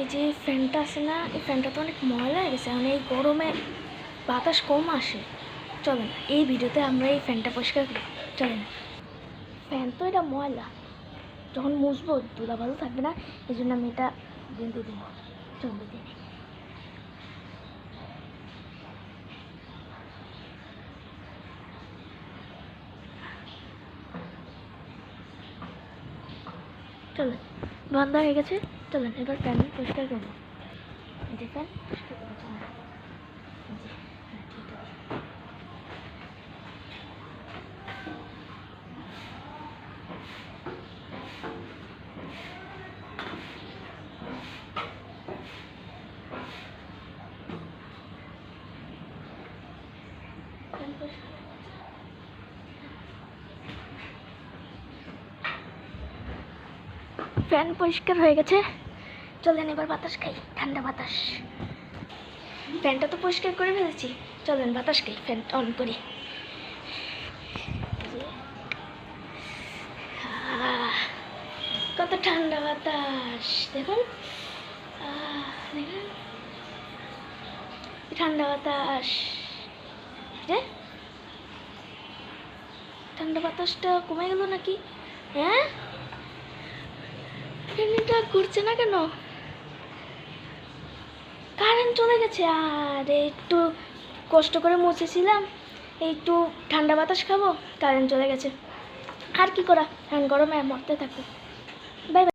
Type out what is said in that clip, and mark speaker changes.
Speaker 1: এই যে ফ্যানটা আছে না, এই ফ্যানটা তো অনেক ময়লা হয়ে গেছে মানে এই গরমে বাতাস কম আসে। চলেন এই ভিডিওতে আমরা এই ফ্যানটা পরিষ্কার করি। চলেন ফ্যান তো এটা ময়লা। যখন মুছবো ধুলা ভালো থাকবে না, এই জন্য আমি এটা দিতে দিই চল দিতে দিই চলেন বন্ধ হয়ে গেছে। চলেন এবার ফ্যান পরিষ্কার করব। পরিষ্কার ফ্যান পরিষ্কার হয়ে গেছে। চলেন এবার বাতাস খাই, ঠান্ডা বাতাস। ফ্যানটা তো পরিষ্কার করে ফেলেছি। চলেন বাতাস খাই, ফ্যান অন করি। কত ঠান্ডা বাতাস, দেখুন। দেখুন। ঠান্ডা বাতাস। যে ঠান্ডা বাতাসটা কমে গেল নাকি? হ্যাঁ? ট্রেনটা ঘুরছে না কেন? চলে গেছে, আর একটু কষ্ট করে মুছেছিলাম, একটু ঠান্ডা বাতাস খাব কারেন্ট চলে গেছে। আর কি করা ফ্যান গরমে মরতে থাকো বাই